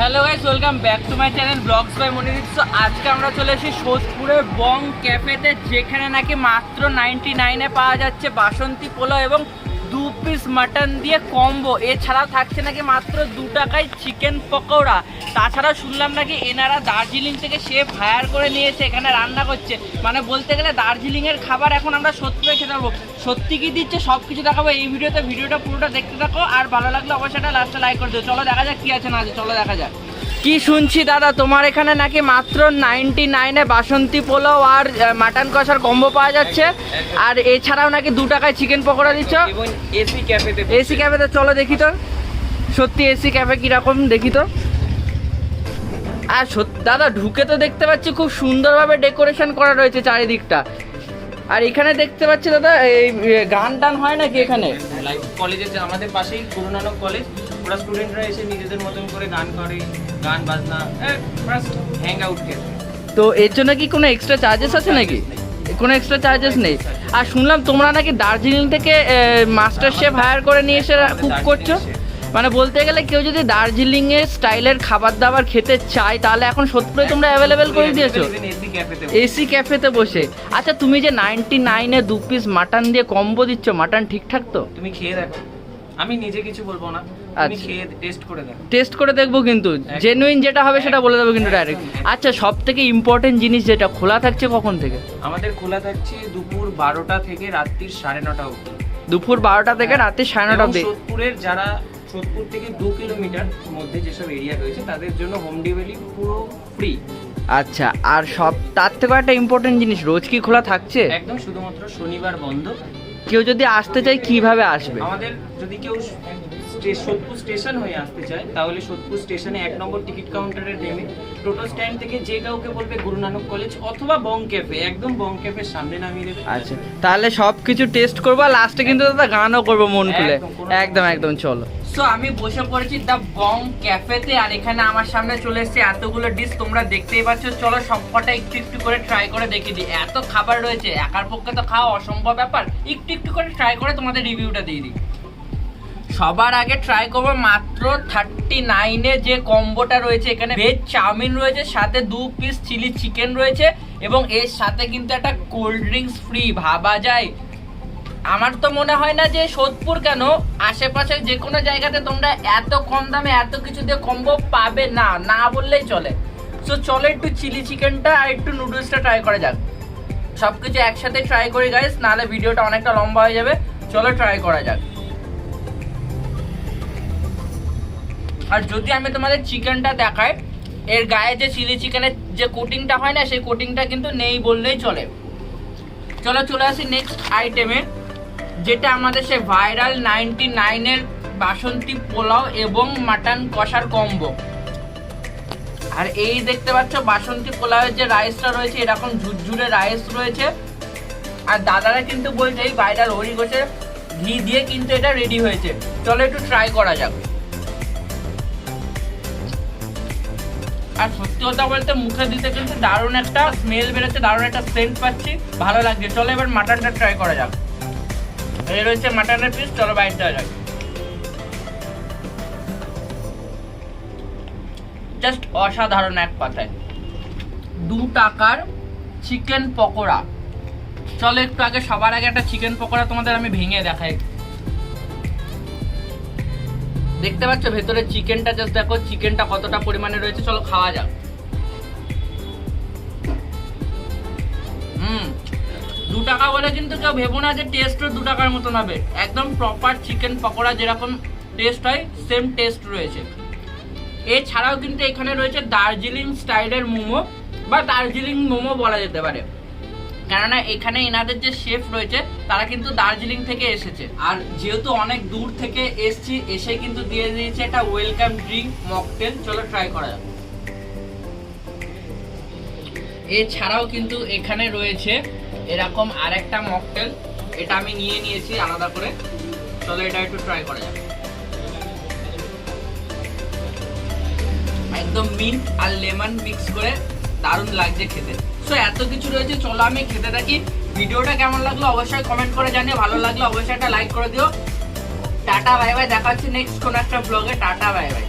Hello guys welcome back to my channel blogs by Manideep so আজকে আমরা চলে এসেছি সোদপুরের বং ক্যাফেতে, যেখানে নাকি মাত্র নাইনটি নাইনে পাওয়া যাচ্ছে বাসন্তী পোলাও এবং দু পিস মাটন দিয়ে কম্বো এছাড়া থাকছে নাকি মাত্র দু টাকায় চিকেন পকোড়া। তাছাড়া শুনলাম নাকি এনারা দার্জিলিং থেকে শেফ হায়ার করে নিয়েছে, এখানে রান্না করছে। মানে বলতে গেলে দার্জিলিংয়ের খাবার এখন আমরা সত্যি খেতে পারব। সত্যি কি দিচ্ছে সব কিছু দেখাবো এই ভিডিওতে। ভিডিওটা পুরোটা দেখতে থাকো। আর ভালো লাগলে অবশ্যই লাস্টে লাইক করে দিও। চলো দেখা যাক কি আছে না আছে। চলো দেখা যাক। কি শুনছি দাদা? তোমার এখানে নাকি মাত্র নাইনটি নাইনে বাসন্তী পোলাও আর মাটন কষার কম্বো পাওয়া যাচ্ছে। আর এছাড়াও নাকি দু টাকায় চিকেন পকোড়া দিচ্ছ। এসি ক্যাফেতে এসি ক্যাফেতে চলো দেখি তো। সত্যি এসি ক্যাফে কীরকম দেখি তো। আর দাদা, ঢুকে তো দেখতে পাচ্ছি খুব সুন্দরভাবে ডেকোরেশন করা রয়েছে চারিদিকটা। আর এখানে দেখতে পাচ্ছি দাদা, এই গান টান হয় নাকি এখানে? লাইক কলেজে যে আমাদের পাশেই গুরু নানক কলেজ ওরা স্টুডেন্টরা এসে নিজেদের মতন করে গান করে গান বাজনা হ্যাং আউট করে তো এর জন্য কি কোনো এক্সট্রা চার্জেস আছে নাকি? কোনো এক্সট্রা চার্জেস নেই? আর শুনলাম তোমরা নাকি দার্জিলিং থেকে মাস্টার শেফ হায়ার করে নিয়ে এসে কুক করছ? মানে বলতে গেলে কেউ যদি দার্জিলিং এর স্টাইলের খাবার দাবার খেতে চায় তাহলে এখন সত্যি তোমরা অ্যাভেলেবেল করে দিয়েছ। এসি ক্যাফেতে বসে। আচ্ছা তুমি যে নাইনটি নাইনে দু পিস মাটন দিয়ে কম্বো দিচ্ছ মাটন ঠিকঠাক তো? তুমি খেয়ে দেখো। আমি নিজে কিছু বলব না। তুমি আচ্ছা। খেয়ে টেস্ট করে দেখো। টেস্ট করে দেখব কিন্তু। জেনুইন যেটা হবে সেটা বলে দেবো কিন্তু ডাইরেক্ট আচ্ছা সব থেকে ইম্পর্টেন্ট জিনিস যেটা খোলা থাকছে কখন থেকে? আমাদের খোলা থাকছে দুপুর বারোটা থেকে রাত্রির সাড়ে নটা অবধি। দুপুর বারোটা থেকে রাত্রি সাড়ে নটা অব্দি সোদপুরের যারা সোদপুর থেকে দু কিলোমিটার মধ্যে যেসব এরিয়া রয়েছে তাদের জন্য হোম ডেলিভারি পুরো ফ্রি আচ্ছা আর সব তার থেকে একটা ইম্পর্টেন্ট জিনিস রোজ কি খোলা থাকছে? একদম শুধুমাত্র শনিবার বন্ধ। কেউ যদি আসতে চায় কীভাবে আসবে? আমাদের যদি কেউ সোদপুর স্টেশন হয়ে আসতে চায় তাহলে সোদপুর স্টেশনে এক নম্বর টিকিট কাউন্টারের নেমে টোটো স্ট্যান্ড থেকে যে কাউকে বলবে গুরু নানক কলেজ অথবা বং ক্যাফে একদম বং ক্যাফের সামনে নামিয়ে দেবে। আচ্ছা তাহলে সব কিছু টেস্ট করব লাস্টে কিন্তু দাদা গানও করব মন খুলে একদম, একদম চলো। সো আমি বসে পড়েছি দ্য বং ক্যাফেতে আর এখানে আমার সামনে চলে এসেছে এতগুলো ডিশ তোমরা দেখতেই পাচ্ছ। চলো সবকটা একটু একটু করে ট্রাই করে দেখিয়ে দিই। এত খাবার রয়েছে একার পক্ষে তো খাওয়া অসম্ভব ব্যাপার। একটু একটু করে ট্রাই করে তোমাদের রিভিউটা দিয়ে দিই। সবার আগে ট্রাই করব মাত্র থার্টি নাইনে যে কম্বোটা রয়েছে, এখানে ভেজ চাউমিন রয়েছে, সাথে দু পিস চিলি চিকেন রয়েছে, এবং এর সাথে কিন্তু একটা কোল্ড ড্রিঙ্কস ফ্রি ভাবা যায়। আমার তো মনে হয় না যে সোদপুর কেন, আশেপাশে যে কোনো জায়গাতে তোমরা এত কম দামে এত কিছু দিয়ে কম্বো পাবে না না বললেই চলে। সো চলো একটু চিলি চিকেনটা আর একটু নুডলসটা ট্রাই করা যাক। সব কিছু একসাথে ট্রাই করি গাইস নাহলে ভিডিওটা অনেকটা লম্বা হয়ে যাবে। চলো ট্রাই করা যাক। আর যদি আমি তোমাদের চিকেনটা দেখাই, এর গায়ে যে চিলি চিকেনের যে কোটিংটা হয় না, সেই কোটিংটা কিন্তু নেই বললেই চলে। চলো চলে আসি নেক্সট আইটেমে যেটা আমাদের সে ভাইরাল নাইনটি নাইনের বাসন্তী পোলাও এবং মাটন কষার কম্বো আর এই দেখতে পাচ্ছ, বাসন্তী পোলাওয়ের যে রাইসটা রয়েছে, এরকম ঝুরঝুরে রাইস রয়েছে। আর দাদারা কিন্তু বলছে, এই ভাইরাল হরি ঘি দিয়ে কিন্তু এটা রেডি হয়েছে। চলো একটু ট্রাই করা যাক। আর সত্যি কথা বলতে মুখে দিতে কিন্তু দারুণ একটা স্মেল বেরোচ্ছে, দারুণ একটা সেন্ট পাচ্ছি। ভালো লাগছে। চলো এবার মাটনটা ট্রাই করা যাক। এই রয়েছে মাটনের পিস চলো বাইরে দেওয়া যাক। জাস্ট অসাধারণ এক পাতায় দু টাকার চিকেন পকোড়া। চলো একটু আগে সবার আগে একটা চিকেন পকোড়া তোমাদের আমি ভেঙে দেখাই। দেখতে পাচ্ছ, ভেতরে চিকেনটা জাস্ট দেখো, চিকেনটা কতটা পরিমাণে রয়েছে, চলো খাওয়া যাক। হুম, দু টাকা বলে কিন্তু কেউ ভেবো না যে টেস্টও দু টাকার মতন হবে। একদম প্রপার চিকেন পকোড়া যেরকম টেস্ট হয় সেম টেস্ট রয়েছে। এছাড়াও কিন্তু এখানে রয়েছে দার্জিলিং স্টাইলের মোমো, বা দার্জিলিং মোমো বলা যেতে পারে। কেননা এখানে এনাদের যে শেফ রয়েছে, তারা কিন্তু দার্জিলিং থেকে এসেছে। আর যেহেতু অনেক দূর থেকে এসছি, এসে কিন্তু দিয়ে দিয়েছে একটা ওয়েলকাম ড্রিঙ্ক মকটেল চলো ট্রাই করা যাক। এছাড়াও কিন্তু এখানে রয়েছে এরকম আরেকটা মকটেল এটা আমি নিয়ে নিয়েছি আলাদা করে। চলো এটা একটু ট্রাই করা যাক। একদম মিন্ট আর লেমন মিক্স করে দারুণ লাগছে খেতে। সো এত কিছু রয়েছে, চলো আমি খেতে থাকি। ভিডিওটা কেমন লাগল অবশ্যই কমেন্ট করে জানিয়ে ভালো লাগল অবশ্যই একটা লাইক করে দিও। টাটা বাই বাই দেখা হচ্ছে নেক্সট কোনো একটা ব্লগে টাটা বাই বাই